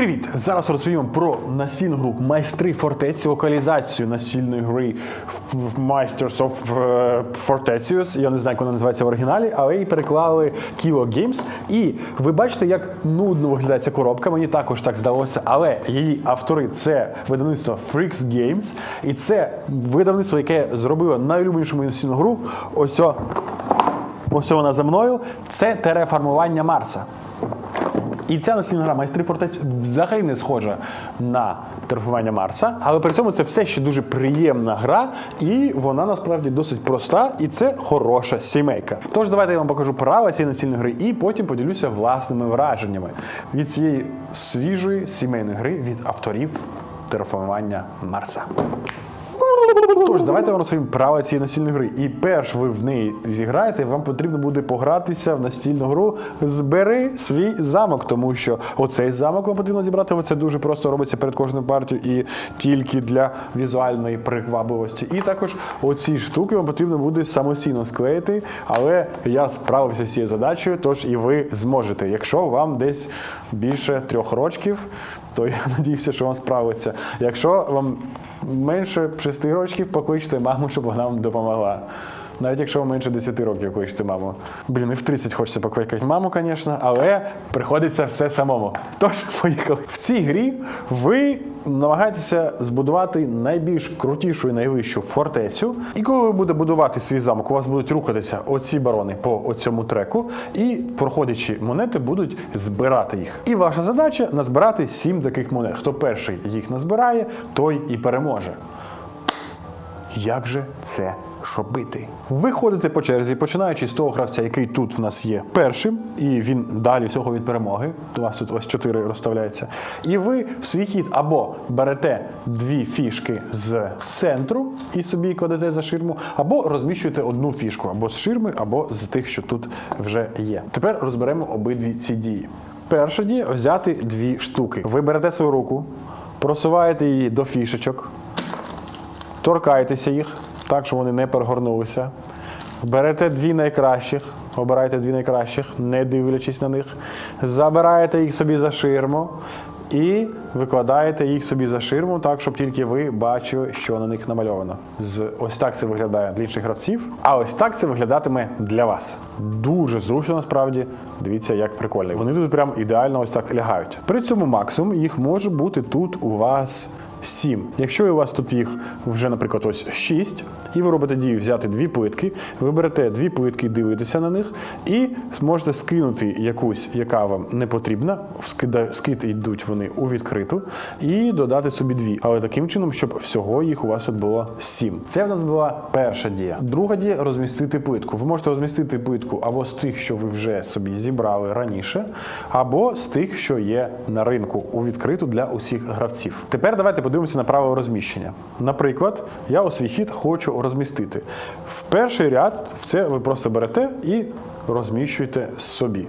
Привіт! Зараз розповім про настільну гру Майстри фортеці, локалізацію настільної гри Masters of Fortecius. Я не знаю, як вона називається в оригіналі, але її переклали Kilo Games. І ви бачите, як нудно виглядає ця коробка. Мені також так здалося. Але її автори це видавництво Freaks Games. І це видавництво, яке зробило найулюбленішу мою настільну гру. Ось ось вона за мною. Це тереформування Марса. І ця настільна гра майстри фортець взагалі не схожа на терфування Марса, але при цьому це все ще дуже приємна гра, і вона насправді досить проста, і це хороша сімейка. Тож давайте я вам покажу права цієї настільної гри, і потім поділюся власними враженнями від цієї свіжої сімейної гри від авторів терформування Марса. Тож, давайте розповім правила цієї настільної гри. І перш ви в неї зіграєте, вам потрібно буде погратися в настільну гру Збери свій замок, тому що оцей замок вам потрібно зібрати. Це дуже просто робиться перед кожною партією і тільки для візуальної привабливості. І також оці штуки вам потрібно буде самостійно склеїти, але я справився з цією задачею, тож і ви зможете. Якщо вам десь більше трьох рочків, то я надіюся, що вам справиться. Якщо вам менше 6 років, покличте маму, щоб вона вам допомогла. Навіть якщо вам менше 10 років кличте маму. Блін, і в 30 хочеться покликати маму, звісно, але приходиться все самому. Тож, поїхали. В цій грі ви намагаєтеся збудувати найбільш крутішу і найвищу фортецю. І коли ви будете будувати свій замок, у вас будуть рухатися оці барони по оцьому треку, і проходячі монети будуть збирати їх. І ваша задача назбирати 7 таких монет. Хто перший їх назбирає, той і переможе. Як же це робити? Ви ходите по черзі, починаючи з того гравця, який тут в нас є першим, і він далі всього від перемоги. У вас тут ось чотири розставляється. І ви в свій хід або берете дві фішки з центру і собі кладете за ширму, або розміщуєте одну фішку або з ширми, або з тих, що тут вже є. Тепер розберемо обидві ці дії. Перша дія взяти дві штуки. Ви берете свою руку, просуваєте її до фішечок. Торкайтеся їх так, щоб вони не перегорнулися. Берете дві найкращих, обирайте дві найкращих, не дивлячись на них. Забираєте їх собі за ширму і викладаєте їх собі за ширму, так, щоб тільки ви бачили, що на них намальовано. Ось так це виглядає для інших гравців, а ось так це виглядатиме для вас. Дуже зручно насправді. Дивіться, як прикольно. Вони тут прям ідеально ось так лягають. При цьому максимум їх може бути тут у вас 7. Якщо у вас тут їх вже, наприклад, ось 6, і ви робите дію взяти дві плитки, ви берете дві плитки, дивитеся на них, і зможете скинути якусь, яка вам не потрібна. Скид йдуть вони у відкриту, і додати собі дві. Але таким чином, щоб всього їх у вас тут було 7. Це в нас була перша дія. Друга дія розмістити плитку. Ви можете розмістити плитку або з тих, що ви вже собі зібрали раніше, або з тих, що є на ринку у відкриту для усіх гравців. Тепер давайте подивимося на право розміщення. Наприклад, я у свій хід хочу розмістити. В перший ряд це ви просто берете і розміщуєте собі.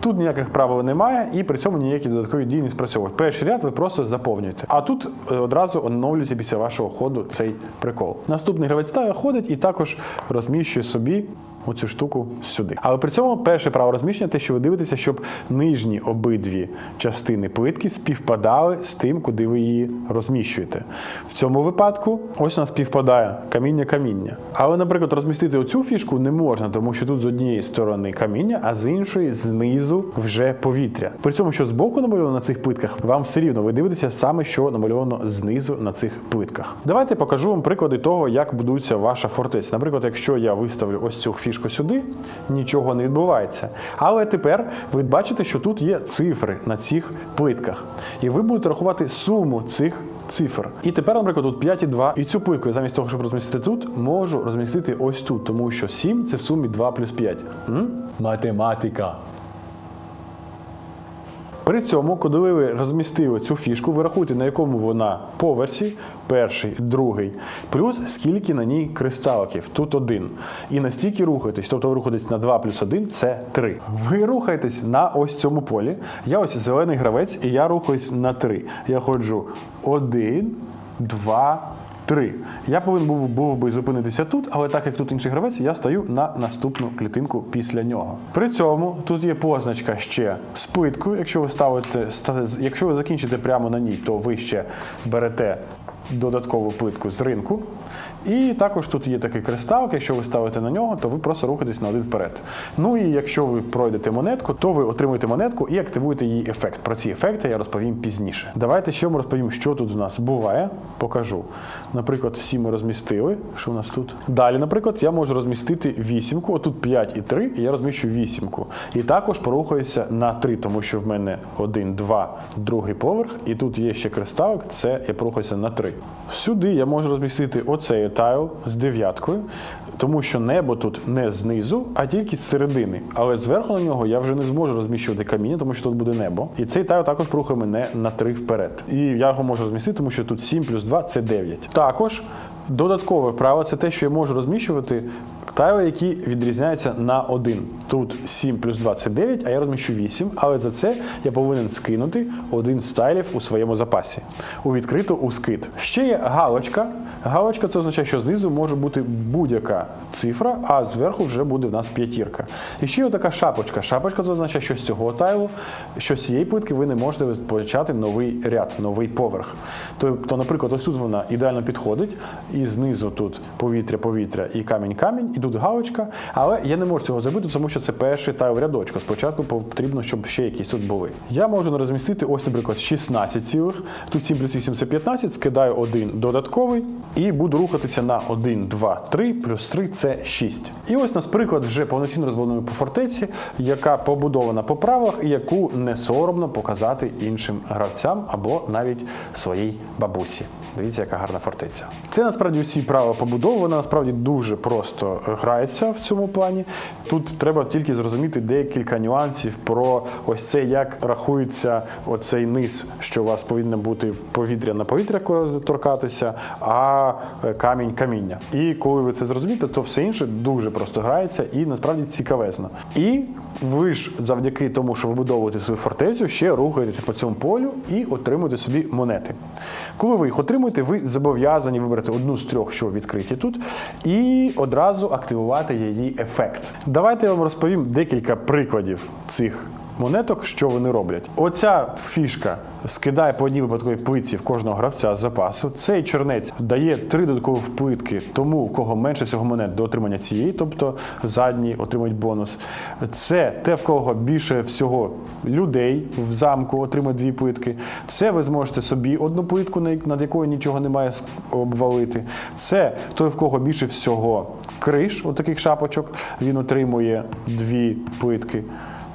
Тут ніяких правил немає, і при цьому ніякі додаткові дії не спрацьовують. Перший ряд ви просто заповнюєте. А тут е, одразу оновлюється після вашого ходу цей прикол. Наступний гравець та ходить і також розміщує собі оцю штуку сюди. Але при цьому перше право розміщення те, що ви дивитеся, щоб нижні обидві частини плитки співпадали з тим, куди ви її розміщуєте. В цьому випадку ось у нас співпадає каміння-каміння. Але, наприклад, розмістити оцю фішку не можна, тому що тут з однієї сторони каміння, а з іншої знизу вже повітря. При цьому, що збоку намальовано на цих плитках, вам все рівно ви дивитеся саме, що намальовано знизу на цих плитках. Давайте покажу вам приклади того, як будується ваша фортеця. Наприклад, якщо я виставлю ось цю фішку сюди, нічого не відбувається. Але тепер ви бачите, що тут є цифри на цих плитках. І ви будете рахувати суму цих цифр. І тепер, наприклад, тут 5 і 2. І цю плитку я замість того, щоб розмістити тут, можу розмістити ось тут, тому що 7 це в сумі 2 плюс 5. М? Математика. При цьому, коли ви розмістили цю фішку, ви рахуєте, на якому вона поверсі, перший, другий, плюс скільки на ній кристаликів. Тут один. І настільки рухаєтесь, тобто ви рухаєтесь на 2 плюс 1 це 3. Ви рухаєтесь на ось цьому полі. Я ось зелений гравець, і я рухаюсь на 3. Я ходжу 1, 2, 3. Я повинен був, був би зупинитися тут, але так як тут інший гравець, я стаю на наступну клітинку після нього. При цьому тут є позначка ще з плиткою. Якщо ви ставите, ста- якщо ви закінчите прямо на ній, то ви ще берете додаткову плитку з ринку. І також тут є такий кристалк, якщо ви ставите на нього, то ви просто рухаєтесь на один вперед. Ну і якщо ви пройдете монетку, то ви отримуєте монетку і активуєте її ефект. Про ці ефекти я розповім пізніше. Давайте ще вам розповім, що тут у нас буває. Покажу. Наприклад, всі ми розмістили. Що у нас тут? Далі, наприклад, я можу розмістити вісімку. Отут 5 і 3, і я розміщу вісімку. І також порухаюся на 3, тому що в мене 1, 2, другий поверх, і тут є ще кристалик, це я порухаюся на 3. Сюди я можу розмістити оцей тайл з дев'яткою, тому що небо тут не знизу, а тільки з середини. Але зверху на нього я вже не зможу розміщувати каміння, тому що тут буде небо. І цей тайл також рухає мене на 3 вперед. І я його можу розмістити, тому що тут 7 плюс 2 це 9. Також додаткове право це те, що я можу розміщувати тайли, які відрізняються на 1. Тут 7 плюс 2 це 9, а я розміщу 8, але за це я повинен скинути один з тайлів у своєму запасі. У відкриту у скид. Ще є галочка. Галочка це означає, що знизу може бути будь-яка цифра, а зверху вже буде в нас п'ятірка. І ще є така шапочка. Шапочка це означає, що з цього тайлу, що з цієї плитки ви не можете почати новий ряд, новий поверх. Тобто, наприклад, ось тут вона ідеально підходить, і знизу тут повітря, повітря і камінь-камінь, тут галочка. Але я не можу цього зробити, тому що це перший тайл рядочка. Спочатку потрібно, щоб ще якісь тут були. Я можу розмістити ось, наприклад, 16 цілих. Тут 7 плюс 8 це 15, скидаю один додатковий і буду рухатися на 1, 2, 3, плюс 3 це 6. І ось нас приклад вже повноцінно розбудованої по фортеці, яка побудована по правилах і яку не соромно показати іншим гравцям або навіть своїй бабусі. Дивіться, яка гарна фортеця. Це насправді всі правила побудови. Вона насправді дуже просто грається в цьому плані. Тут треба тільки зрозуміти декілька нюансів про ось це, як рахується оцей низ, що у вас повинно бути повітря на повітря торкатися, а е, камінь каміння. І коли ви це зрозумієте, то все інше дуже просто грається і насправді цікавезно. І ви ж завдяки тому, що вибудовуєте свою фортецю, ще рухаєтеся по цьому полю і отримуєте собі монети. Коли ви їх отримуєте, ви зобов'язані вибрати одну з трьох, що відкриті тут, і одразу активувати її ефект. Давайте я вам розповім декілька прикладів цих. Монеток, що вони роблять. Оця фішка скидає по одній випадковій плитці в кожного гравця з запасу. Цей чорнець дає три додаткові вплитки тому, у кого менше всього монет до отримання цієї, тобто задні отримують бонус. Це те, в кого більше всього людей в замку отримують дві плитки. Це ви зможете собі одну плитку, над якою нічого немає, обвалити. Це той, в кого більше всього криш, отаких шапочок, він отримує дві плитки.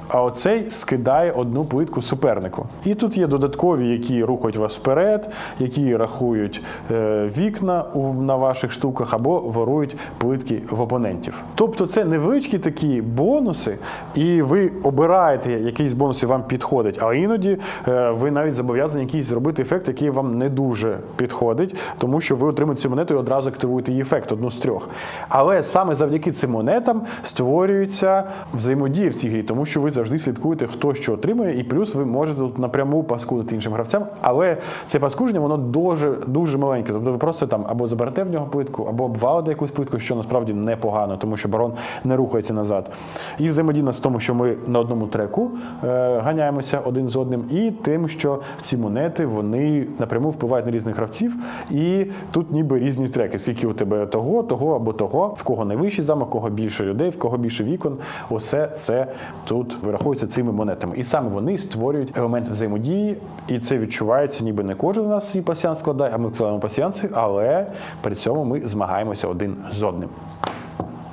А оцей скидає одну плитку супернику. І тут є додаткові, які рухають вас вперед, які рахують е, вікна на ваших штуках або ворують плитки в опонентів. Тобто це невеличкі такі бонуси, і ви обираєте, який з бонусів вам підходить, а іноді е, ви навіть зобов'язані якийсь зробити ефект, який вам не дуже підходить, тому що ви отримуєте цю монету і одразу активуєте її ефект, одну з трьох. Але саме завдяки цим монетам створюється взаємодія в цій грі, тому що ви завжди слідкуєте, хто що отримує, і плюс ви можете тут напряму паскудити іншим гравцям. Але це паскуження, воно дуже дуже маленьке. Тобто ви просто там або заберете в нього плитку, або обвалите якусь плитку, що насправді непогано, тому що барон не рухається назад. І взаємодійна з тому, що ми на одному треку е, ганяємося один з одним, і тим, що ці монети вони напряму впливають на різних гравців, і тут ніби різні треки. Скільки у тебе того, того або того, в кого найвищий замок, в кого більше людей, в кого більше вікон. Усе це тут вираховується цими монетами. І саме вони створюють елемент взаємодії, і це відчувається, ніби не кожен у нас свій пасіян складає, а ми складаємо пасіянси, але при цьому ми змагаємося один з одним.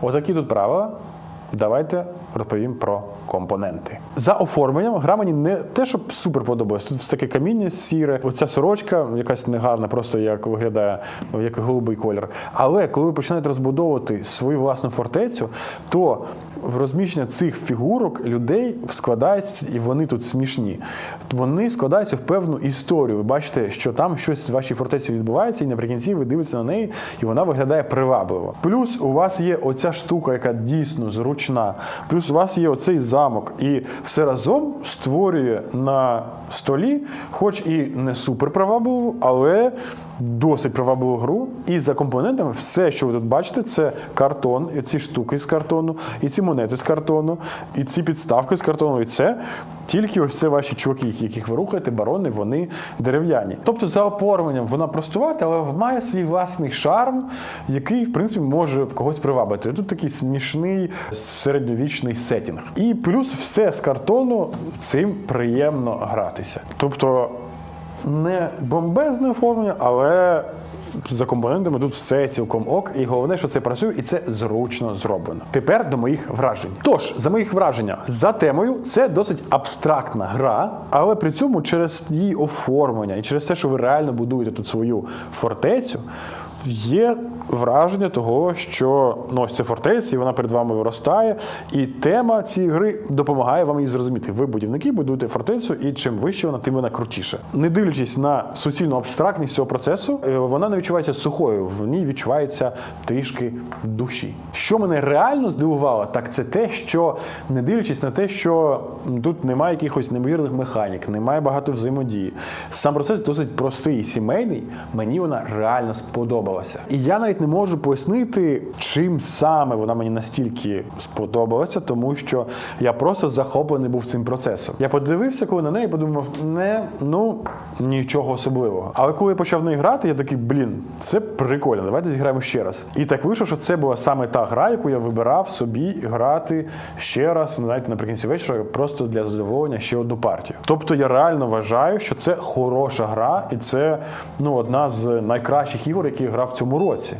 Отакі тут правила. Давайте розповім про компоненти. За оформленням гра мені не те, щоб супер подобалось. Тут все таке каміння сіре, оця сорочка, якась негарна, просто як виглядає як голубий колір. Але коли ви починаєте розбудовувати свою власну фортецю, то в розміщення цих фігурок людей складається, і вони тут смішні. Вони складаються в певну історію. Ви бачите, що там щось в вашій фортеці відбувається, і наприкінці ви дивитеся на неї, і вона виглядає привабливо. Плюс у вас є оця штука, яка дійсно зручна. Плюс у вас є оцей замок, і все разом створює на столі, хоч і не суперправа був, але досить привабливу гру. І за компонентами все, що ви тут бачите, це картон, і ці штуки з картону, і ці монети з картону, і ці підставки з картону. І це тільки ось це ваші чуваки, яких ви рухаєте, барони, вони дерев'яні. Тобто за оформленням вона простувата, але має свій власний шарм, який, в принципі, може когось привабити. Тут такий смішний середньовічний сетінг. І плюс все з картону цим приємно гратися. Тобто не бомбезне оформлення, але за компонентами тут все цілком ок. І головне, що це працює, і це зручно зроблено. Тепер до моїх вражень. Тож, за моїх враження, за темою, це досить абстрактна гра, але при цьому через її оформлення і через те, що ви реально будуєте тут свою фортецю. Є враження того, що ну, ось це фортеця, і вона перед вами виростає, і тема цієї гри допомагає вам її зрозуміти. Ви будівники будуєте фортецю, і чим вище вона, тим вона крутіше. Не дивлячись на суцільну абстрактність цього процесу, е, вона не відчувається сухою, в ній відчувається трішки душі. Що мене реально здивувало, так це те, що не дивлячись на те, що тут немає якихось неймовірних механік, немає багато взаємодії. Сам процес досить простий і сімейний. Мені вона реально сподобалася. І я навіть не можу пояснити, чим саме вона мені настільки сподобалася, тому що я просто захоплений був цим процесом. Я подивився, коли на неї подумав, не ну нічого особливого. Але коли я почав неї грати, я такий, блін, це прикольно. Давайте зіграємо ще раз. І так вийшло, що це була саме та гра, яку я вибирав собі грати ще раз, знаєте, наприкінці вечора, просто для задоволення ще одну партію. Тобто я реально вважаю, що це хороша гра, і це ну одна з найкращих ігор, які я грав в цьому році.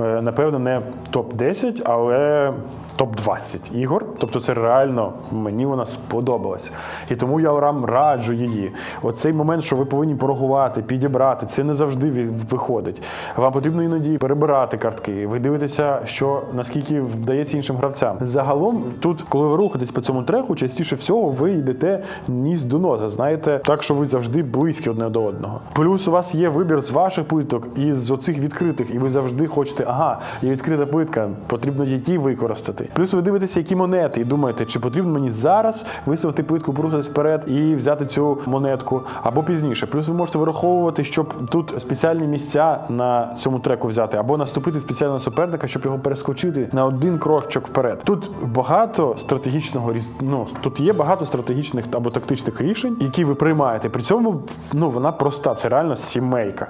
Е, Напевно, не топ 10 але топ 20 ігор. Тобто, це реально мені вона сподобалась. І тому я вам раджу її. Оцей момент, що ви повинні порахувати, підібрати, це не завжди виходить. Вам потрібно іноді перебирати картки. Ви дивитеся, що наскільки вдається іншим гравцям. Загалом, тут, коли ви рухаєтесь по цьому треку, частіше всього ви йдете ніс до носа. Знаєте, так що ви завжди близькі одне до одного. Плюс у вас є вибір з ваших плиток і з оцих відкритих, і ви завжди хочете, ага, є відкрита плитка, потрібно її використати. Плюс ви дивитеся, які монети, і думаєте, чи потрібно мені зараз виставити плитку, порухатись вперед і взяти цю монетку або пізніше. Плюс ви можете вираховувати, щоб тут спеціальні місця на цьому треку взяти, або наступити спеціально суперника, щоб його перескочити на один крочок вперед. Тут багато стратегічного ну, тут є багато стратегічних або тактичних рішень, які ви приймаєте. При цьому ну вона проста, це реально сімейка.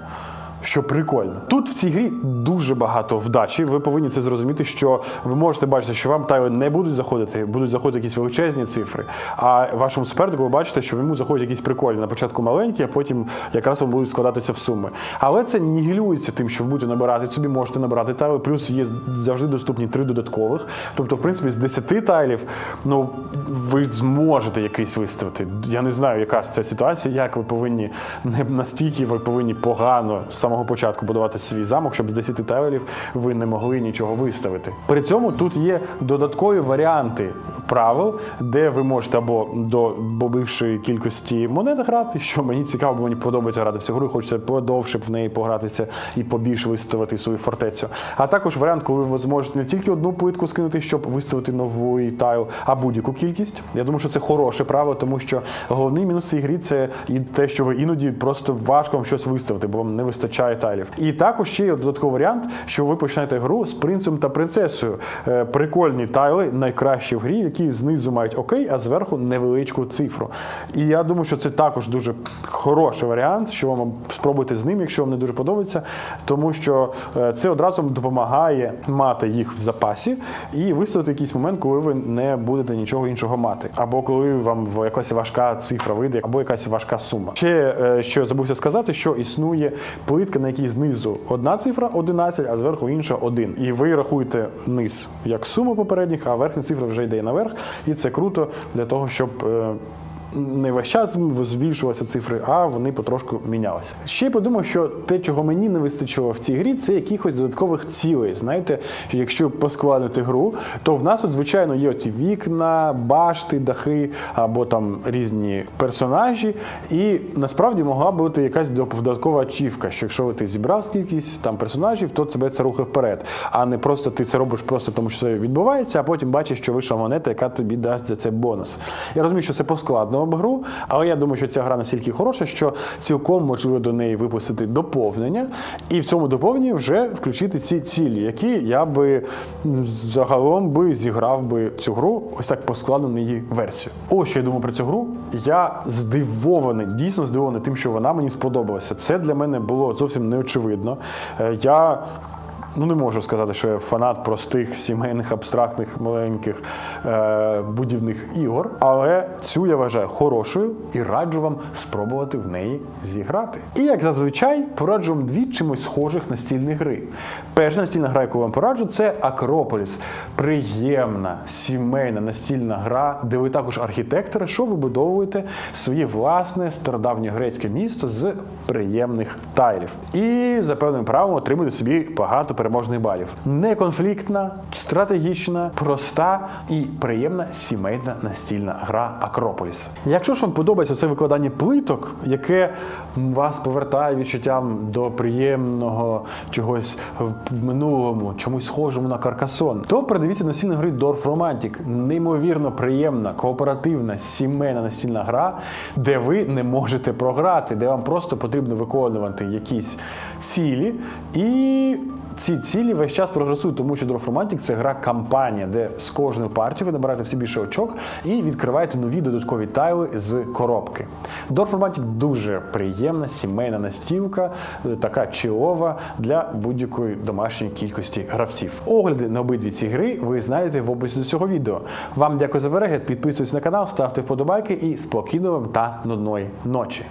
Що прикольно. Тут в цій грі дуже багато вдачі. Ви повинні це зрозуміти, що ви можете бачити, що вам тайли не будуть заходити, будуть заходити якісь величезні цифри. А вашому супернику ви бачите, що йому заходять якісь прикольні. На початку маленькі, а потім якраз вам будуть складатися в суми. Але це нігілюється тим, що ви будете набирати собі, можете набирати тайли. Плюс є завжди доступні три додаткових. Тобто, в принципі, з 10 тайлів, ну ви зможете якийсь виставити. Я не знаю, яка це ситуація, як ви повинні не настільки ви повинні погано з самого початку будувати свій замок, щоб з 10 тайлів ви не могли нічого виставити. При цьому тут є додаткові варіанти правил, де ви можете або до більшої кількості монет грати, що мені цікаво, бо мені подобається грати в цю гру, хочеться подовше в неї погратися і побільше виставити свою фортецю. А також варіант, коли ви зможете не тільки одну плитку скинути, щоб виставити новий тайл, а будь-яку кількість. Я думаю, що це хороше правило, тому що головний мінус цієї грі це і те, що ви іноді просто важко вам щось виставити, бо вам не вистачає тайлів. І також ще є додатковий варіант, що ви починаєте гру з принцем та принцесою. Е, Прикольні тайли, найкращі в грі, які знизу мають окей, а зверху невеличку цифру. І я думаю, що це також дуже хороший варіант, що вам спробуйте з ним, якщо вам не дуже подобається, тому що е, це одразу допомагає мати їх в запасі і виставити якийсь момент, коли ви не будете нічого іншого мати, або коли вам якась важка цифра вийде, або якась важка сума. Ще е, що я забувся сказати, що існує плитка, на якій знизу одна цифра 11, а зверху інша 1. І ви рахуєте низ як суму попередніх, а верхня цифра вже йде наверх, і це круто для того, щоб. Не весь час збільшувалися цифри, а вони потрошку мінялися. Ще й подумав, що те, чого мені не вистачило в цій грі, це якихось додаткових цілей. Знаєте, якщо поскладити гру, то в нас тут, звичайно, є оці вікна, башти, дахи або там різні персонажі. І насправді могла бути якась додаткова ачівка, що якщо ти зібрав кількість там персонажів, то тебе це рухає вперед. А не просто ти це робиш просто тому, що це відбувається, а потім бачиш, що вийшла монета, яка тобі дасть за це бонус. Я розумію, що це поскладно складно б гру, але я думаю, що ця гра настільки хороша, що цілком можливо до неї випустити доповнення, і в цьому доповненні вже включити ці цілі, які я би загалом би зіграв би цю гру ось так поскладену її версію. Ось що я думаю про цю гру. Я здивований, дійсно здивований тим, що вона мені сподобалася. Це для мене було зовсім неочевидно. Е, Я Ну, не можу сказати, що я фанат простих сімейних, абстрактних, маленьких е- будівних ігор, але цю я вважаю хорошою і раджу вам спробувати в неї зіграти. І як зазвичай, пораджу вам дві чимось схожих настільні гри. Перша настільна гра, яку вам пораджу, це Акрополіс. Приємна сімейна настільна гра, де ви також архітектори, що вибудовуєте своє власне стародавнє грецьке місто з приємних тайлів. І за певним правом отримуєте собі багато переможних балів. Неконфліктна, стратегічна, проста і приємна сімейна настільна гра Акрополіс. Якщо ж вам подобається це викладання плиток, яке вас повертає відчуттям до приємного чогось в минулому, чомусь схожому на каркасон, то передивіться настільні гри Dwarf Romantic. Неймовірно приємна, кооперативна, сімейна настільна гра, де ви не можете програти, де вам просто потрібно виконувати якісь цілі і. Ці цілі весь час прогресують, тому що Dwarf це гра кампанія, де з кожної партії ви набираєте все більше очок і відкриваєте нові додаткові тайли з коробки. Dwarf дуже приємна сімейна настілка, е, така чилова для будь-якої домашньої кількості гравців. Огляди на обидві ці гри ви знайдете в описі до цього відео. Вам дякую за перегляд, підписуйтесь на канал, ставте вподобайки і спокійної вам та нудної ночі.